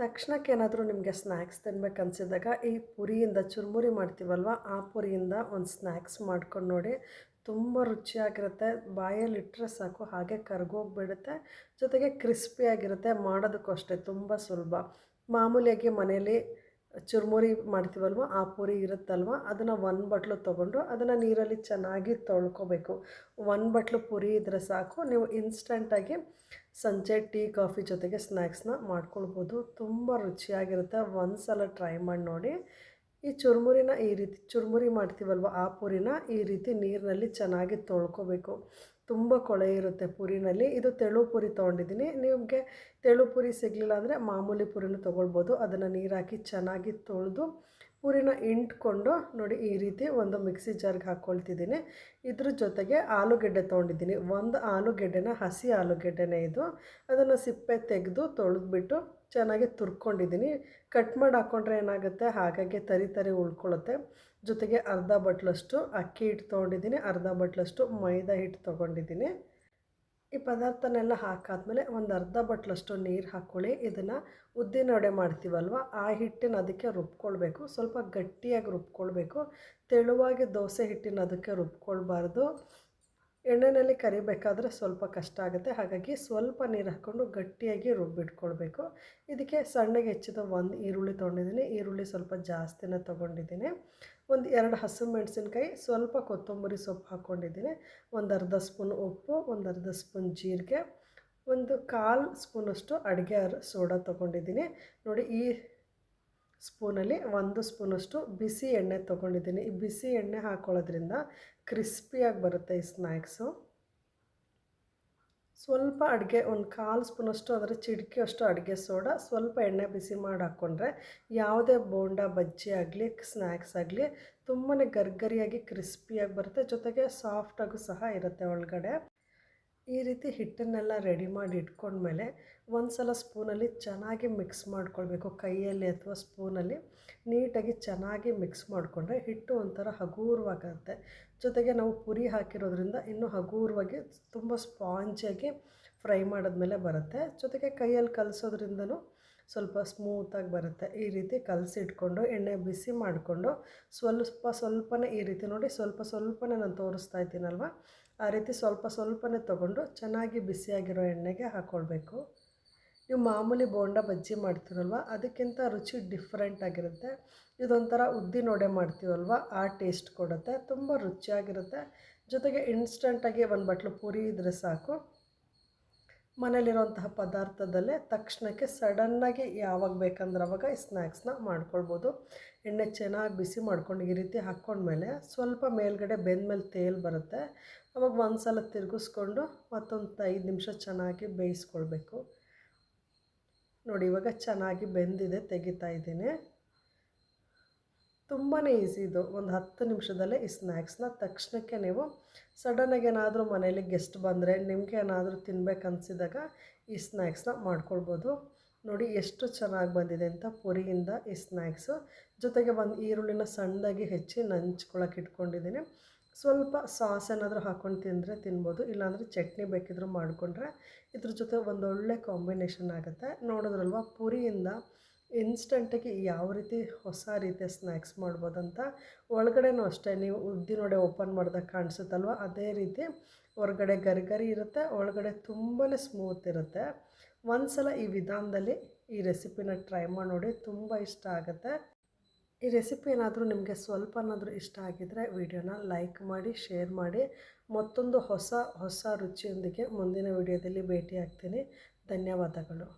ತಕ್ಷಣಕ್ಕೆ ಏನಾದರೂ ನಿಮಗೆ ಸ್ನ್ಯಾಕ್ಸ್ ತಿನ್ಬೇಕು ಅನಿಸಿದಾಗ ಈ ಪುರಿಯಿಂದ ಚುರುಮುರಿ ಮಾಡ್ತೀವಲ್ವ, ಆ ಪುರಿಯಿಂದ ಒಂದು ಸ್ನ್ಯಾಕ್ಸ್ ಮಾಡ್ಕೊಂಡು ನೋಡಿ. ತುಂಬ ರುಚಿಯಾಗಿರುತ್ತೆ ಬಾಯಲ್ಲಿ ಇಟ್ಟರೆ ಸಾಕು, ಹಾಗೆ ಕರ್ಗೋಗ್ಬಿಡುತ್ತೆ. ಜೊತೆಗೆ ಕ್ರಿಸ್ಪಿಯಾಗಿರುತ್ತೆ, ಮಾಡೋದಕ್ಕೂ ಅಷ್ಟೇ, ತುಂಬ ಸುಲಭ. ಮಾಮೂಲಿಯಾಗಿ ಮನೇಲಿ ಚುರುಮುರಿ ಮಾಡ್ತೀವಲ್ವ, ಆ ಪುರಿ ಇರುತ್ತಲ್ವ, ಅದನ್ನು ಒಂದು ಬಟ್ಲು ತೊಗೊಂಡು ಅದನ್ನು ನೀರಲ್ಲಿ ಚೆನ್ನಾಗಿ ತೊಳ್ಕೊಬೇಕು. ಒಂದು ಬಟ್ಲು ಪುರಿ ಇದ್ದರೆ ಸಾಕು, ನೀವು ಇನ್ಸ್ಟಂಟಾಗಿ ಸಂಜೆ ಟೀ, ಕಾಫಿ ಜೊತೆಗೆ ಸ್ನ್ಯಾಕ್ಸ್ನ ಮಾಡ್ಕೊಳ್ಬೋದು. ತುಂಬ ರುಚಿಯಾಗಿರುತ್ತೆ. ಒಂದು ಸಲ ಟ್ರೈ ಮಾಡಿ ನೋಡಿ. ಈ ಚುರುಮುರಿನ ಈ ರೀತಿ, ಚುರುಮುರಿ ಮಾಡ್ತೀವಲ್ವ, ಆ ಪುರಿನ ಈ ರೀತಿ ನೀರಿನಲ್ಲಿ ಚೆನ್ನಾಗಿ ತೊಳ್ಕೊಬೇಕು. ತುಂಬ ಕೊಳೆ ಇರುತ್ತೆ ಪುರಿನಲ್ಲಿ. ಇದು ತೆಳು ಪುರಿ ತೊಗೊಂಡಿದ್ದೀನಿ. ನಿಮಗೆ ತೆಳು ಪುರಿ ಸಿಗಲಿಲ್ಲ ಅಂದರೆ ಮಾಮೂಲಿ ಪುರಿನೂ ತೊಗೊಳ್ಬೋದು. ಅದನ್ನು ನೀರಾಕಿ ಚೆನ್ನಾಗಿ ತೊಳೆದು ಪೂರಿನ ಇಂಟ್ಕೊಂಡು ನೋಡಿ ಈ ರೀತಿ ಒಂದು ಮಿಕ್ಸಿ ಜಾರ್ಗೆ ಹಾಕ್ಕೊಳ್ತಿದ್ದೀನಿ ಇದ್ರ ಜೊತೆಗೆ ಆಲೂಗೆಡ್ಡೆ ತೊಗೊಂಡಿದ್ದೀನಿ. ಒಂದು ಆಲೂಗೆಡ್ಡೆನ, ಹಸಿ ಆಲೂಗೆಡ್ಡೆನೇ ಇದು. ಅದನ್ನು ಸಿಪ್ಪೆ ತೆಗೆದು ತೊಳೆದ್ಬಿಟ್ಟು ಚೆನ್ನಾಗಿ ತುರ್ಕೊಂಡಿದ್ದೀನಿ. ಕಟ್ ಮಾಡಿ ಹಾಕ್ಕೊಂಡ್ರೆ ಏನಾಗುತ್ತೆ? ಹಾಗಾಗಿ ತರಿ ತರಿ ಉಳ್ಕೊಳ್ಳುತ್ತೆ. ಜೊತೆಗೆ ಅರ್ಧ ಬಟ್ಲಷ್ಟು ಅಕ್ಕಿ ಹಿಟ್ಟು ತೊಗೊಂಡಿದ್ದೀನಿ. ಅರ್ಧ ಬಟ್ಲಷ್ಟು ಮೈದಾ ಹಿಟ್ಟು ತೊಗೊಂಡಿದ್ದೀನಿ. ಈ ಪದಾರ್ಥನೆಲ್ಲ ಹಾಕಾದ್ಮೇಲೆ ಒಂದು ಅರ್ಧ ಬಟ್ಲಷ್ಟು ನೀರು ಹಾಕ್ಕೊಳ್ಳಿ. ಇದನ್ನು ಉದ್ದಿನ ವಡೆ ಮಾಡ್ತೀವಲ್ವ, ಆ ಹಿಟ್ಟಿನ ಅದಕ್ಕೆ ರುಬ್ಕೊಳ್ಬೇಕು. ಸ್ವಲ್ಪ ಗಟ್ಟಿಯಾಗಿ ರುಬ್ಕೊಳ್ಬೇಕು. ತೆಳುವಾಗಿ ದೋಸೆ ಹಿಟ್ಟಿನ ಅದಕ್ಕೆ ರುಬ್ಕೊಳ್ಬಾರ್ದು. ಎಣ್ಣೆಯಲ್ಲಿ ಕರಿಬೇಕಾದ್ರೆ ಸ್ವಲ್ಪ ಕಷ್ಟ ಆಗುತ್ತೆ. ಹಾಗಾಗಿ ಸ್ವಲ್ಪ ನೀರು ಹಾಕ್ಕೊಂಡು ಗಟ್ಟಿಯಾಗಿ ರುಬ್ಬಿಟ್ಕೊಳ್ಬೇಕು. ಇದಕ್ಕೆ ಸಣ್ಣಗೆ ಹೆಚ್ಚಿದ ಒಂದು ಈರುಳ್ಳಿ ತೊಗೊಂಡಿದ್ದೀನಿ. ಈರುಳ್ಳಿ ಸ್ವಲ್ಪ ಜಾಸ್ತಿನೇ ತೊಗೊಂಡಿದ್ದೀನಿ. ಒಂದು ಎರಡು ಹಸಿರು ಮೆಣಸಿನ್ಕಾಯಿ, ಸ್ವಲ್ಪ ಕೊತ್ತಂಬರಿ ಸೊಪ್ಪು ಹಾಕ್ಕೊಂಡಿದ್ದೀನಿ. ಒಂದು ಅರ್ಧ ಸ್ಪೂನ್ ಉಪ್ಪು, ಒಂದು ಅರ್ಧ ಸ್ಪೂನ್ ಜೀರಿಗೆ, ಒಂದು ಕಾಲು ಸ್ಪೂನಷ್ಟು ಅಡುಗೆ ಸೋಡಾ ತೊಗೊಂಡಿದ್ದೀನಿ. ನೋಡಿ, ಈ ಸ್ಪೂನಲ್ಲಿ ಒಂದು ಸ್ಪೂನಷ್ಟು ಬಿಸಿ ಎಣ್ಣೆ ತೊಗೊಂಡಿದ್ದೀನಿ. ಈ ಬಿಸಿ ಎಣ್ಣೆ ಹಾಕ್ಕೊಳ್ಳೋದ್ರಿಂದ ಕ್ರಿಸ್ಪಿಯಾಗಿ ಬರುತ್ತೆ ಈ ಸ್ನ್ಯಾಕ್ಸು. ಸ್ವಲ್ಪ ಅಡುಗೆ, ಒಂದು ಕಾಲು ಸ್ಪೂನಷ್ಟು ಅದರ ಚಿಟಿಕೆಯಷ್ಟು ಅಡುಗೆ ಸೋಡಾ ಸ್ವಲ್ಪ ಎಣ್ಣೆ ಬಿಸಿ ಮಾಡಿ ಹಾಕ್ಕೊಂಡ್ರೆ ಯಾವುದೇ ಬೋಂಡ, ಬಜ್ಜಿ ಆಗಲಿ ಸ್ನ್ಯಾಕ್ಸ್ ಆಗಲಿ ತುಂಬಾ ಗರ್ಗರಿಯಾಗಿ ಕ್ರಿಸ್ಪಿಯಾಗಿ ಬರುತ್ತೆ. ಜೊತೆಗೆ ಸಾಫ್ಟಾಗೂ ಸಹ ಇರುತ್ತೆ ಒಳಗಡೆ. ಈ ರೀತಿ ಹಿಟ್ಟನ್ನೆಲ್ಲ ರೆಡಿ ಮಾಡಿ ಇಟ್ಕೊಂಡ್ಮೇಲೆ ಒಂದು ಸಲ ಸ್ಪೂನಲ್ಲಿ ಚೆನ್ನಾಗಿ ಮಿಕ್ಸ್ ಮಾಡ್ಕೊಳ್ಬೇಕು, ಕೈಯಲ್ಲಿ ಅಥವಾ ಸ್ಪೂನಲ್ಲಿ. ನೀಟಾಗಿ ಚೆನ್ನಾಗಿ ಮಿಕ್ಸ್ ಮಾಡಿಕೊಂಡ್ರೆ ಹಿಟ್ಟು ಒಂಥರ ಹಗೂರವಾಗುತ್ತೆ. ಜೊತೆಗೆ ನಾವು ಪುರಿ ಹಾಕಿರೋದ್ರಿಂದ ಇನ್ನೂ ಹಗೂರವಾಗಿ ತುಂಬ ಸ್ಪಾಂಜಿಯಾಗಿ ಫ್ರೈ ಮಾಡಿದ್ಮೇಲೆ ಬರುತ್ತೆ. ಜೊತೆಗೆ ಕೈಯಲ್ಲಿ ಕಲಸೋದ್ರಿಂದನೂ ಸ್ವಲ್ಪ ಸ್ಮೂತಾಗಿ ಬರುತ್ತೆ. ಈ ರೀತಿ ಕಲಸಿಟ್ಕೊಂಡು, ಎಣ್ಣೆ ಬಿಸಿ ಮಾಡಿಕೊಂಡು ಸ್ವಲ್ಪ ಸ್ವಲ್ಪನೇ ಈ ರೀತಿ ನೋಡಿ, ಸ್ವಲ್ಪ ಸ್ವಲ್ಪನೇ ನಾನು ತೋರಿಸ್ತಾ ಇದ್ದೀನಲ್ವ? ಆ ರೀತಿ ಸ್ವಲ್ಪ ಸ್ವಲ್ಪನೇ ತೊಗೊಂಡು ಚೆನ್ನಾಗಿ ಬಿಸಿಯಾಗಿರೋ ಎಣ್ಣೆಗೆ ಹಾಕ್ಕೊಳ್ಬೇಕು ನೀವು ಮಾಮೂಲಿ ಬೋಂಡ ಬಜ್ಜಿ ಮಾಡ್ತೀರಲ್ವ, ಅದಕ್ಕಿಂತ ರುಚಿ ಡಿಫ್ರೆಂಟ್ ಆಗಿರುತ್ತೆ. ಇದೊಂಥರ ಉದ್ದಿನ ವಡೆ ಮಾಡ್ತೀವಲ್ವ, ಆ ಟೇಸ್ಟ್ ಕೊಡುತ್ತೆ, ತುಂಬ ರುಚಿಯಾಗಿರುತ್ತೆ. ಜೊತೆಗೆ ಇನ್ಸ್ಟಂಟಾಗಿ ಒಂದು ಬಟ್ಲು ಪೂರಿ ಇದ್ದರೆ ಸಾಕು. ಮನೇಲಿರುವಂತಹ ಪದಾರ್ಥದಲ್ಲೇ ತಕ್ಷಣಕ್ಕೆ ಸಡನ್ನಾಗಿ ಯಾವಾಗ ಬೇಕಂದ್ರೆ ಅವಾಗ ಈ ಸ್ನ್ಯಾಕ್ಸ್ನ ಮಾಡ್ಕೊಳ್ಬೋದು. ಎಣ್ಣೆ ಚೆನ್ನಾಗಿ ಬಿಸಿ ಮಾಡ್ಕೊಂಡು ಈ ರೀತಿ ಹಾಕ್ಕೊಂಡ್ಮೇಲೆ ಸ್ವಲ್ಪ ಮೇಲ್ಗಡೆ ಬೆಂದಮೇಲೆ ತೇಲ್ ಬರುತ್ತೆ. ಅವಾಗ ಒಂದು ಸಲ ತಿರುಗಿಸ್ಕೊಂಡು ಮತ್ತೊಂದು ಐದು ನಿಮಿಷ ಚೆನ್ನಾಗಿ ಬೇಯಿಸ್ಕೊಳ್ಬೇಕು. ನೋಡಿ, ಇವಾಗ ಚೆನ್ನಾಗಿ ಬೆಂದಿದೆ, ತೆಗಿತಾ ಇದ್ದೀನಿ. ತುಂಬಾ ಈಸಿ ಇದು. ಒಂದು ಹತ್ತು ನಿಮಿಷದಲ್ಲೇ ಈ ಸ್ನ್ಯಾಕ್ಸ್ನ ತಕ್ಷಣಕ್ಕೆ ನೀವು ಸಡನ್ನಾಗಿ ಏನಾದರೂ ಮನೇಲಿ ಗೆಸ್ಟ್ ಬಂದರೆ ನಿಮಗೆ ಏನಾದರೂ ತಿನ್ಬೇಕು ಅನಿಸಿದಾಗ ಈ ಸ್ನ್ಯಾಕ್ಸ್ನ ಮಾಡ್ಕೊಳ್ಬೋದು. ನೋಡಿ, ಎಷ್ಟು ಚೆನ್ನಾಗಿ ಬಂದಿದೆ ಅಂತ ಪುರಿಯಿಂದ ಈ ಸ್ನ್ಯಾಕ್ಸು ಜೊತೆಗೆ ಒಂದು ಈರುಳ್ಳಿನ ಸಣ್ಣದಾಗಿ ಹೆಚ್ಚಿ ನಂಚ್ಕೊಳಕ್ಕೆ ಇಟ್ಕೊಂಡಿದ್ದೀನಿ. ಸ್ವಲ್ಪ ಸಾಸ್ ಏನಾದರೂ ಹಾಕ್ಕೊಂಡು ತಿಂದರೆ ತಿನ್ಬೋದು. ಇಲ್ಲಾಂದರೆ ಚಟ್ನಿ ಬೇಕಿದ್ರೂ ಮಾಡಿಕೊಂಡ್ರೆ ಇದ್ರ ಜೊತೆ ಒಂದೊಳ್ಳೆ ಕಾಂಬಿನೇಷನ್ ಆಗುತ್ತೆ. ನೋಡಿದ್ರಲ್ವ? ಪುರಿಯಿಂದ ಇನ್ಸ್ಟಂಟಾಗಿ ಯಾವ ರೀತಿ ಹೊಸ ರೀತಿಯ ಸ್ನ್ಯಾಕ್ಸ್ ಮಾಡ್ಬೋದಂತ ಒಳಗಡೆನೂ ಅಷ್ಟೇ. ನೀವು ಉದ್ದಿನೊಡೆ ಓಪನ್ ಮಾಡಿದಾಗ ಕಾಣಿಸುತ್ತಲ್ವ? ಅದೇ ರೀತಿ ಹೊರಗಡೆ ಗರಿಗರಿ ಇರುತ್ತೆ, ಒಳಗಡೆ ತುಂಬಾ ಸ್ಮೂತ್ ಇರುತ್ತೆ. ಒಂದು ಸಲ ಈ ವಿಧಾನದಲ್ಲಿ ಈ ರೆಸಿಪಿನ ಟ್ರೈ ಮಾಡಿ ನೋಡಿ, ತುಂಬ ಇಷ್ಟ ಆಗುತ್ತೆ. ಈ ರೆಸಿಪಿ ಏನಾದರೂ ನಿಮಗೆ ಸ್ವಲ್ಪನಾದರೂ ಇಷ್ಟ ಆಗಿದ್ದರೆ ವಿಡಿಯೋನ ಲೈಕ್ ಮಾಡಿ ಶೇರ್ ಮಾಡಿ. ಮತ್ತೊಂದು ಹೊಸ ಹೊಸ ರುಚಿಯೊಂದಿಗೆ ಮುಂದಿನ ವಿಡಿಯೋದಲ್ಲಿ ಭೇಟಿ ಆಗ್ತೀನಿ ಧನ್ಯವಾದಗಳು.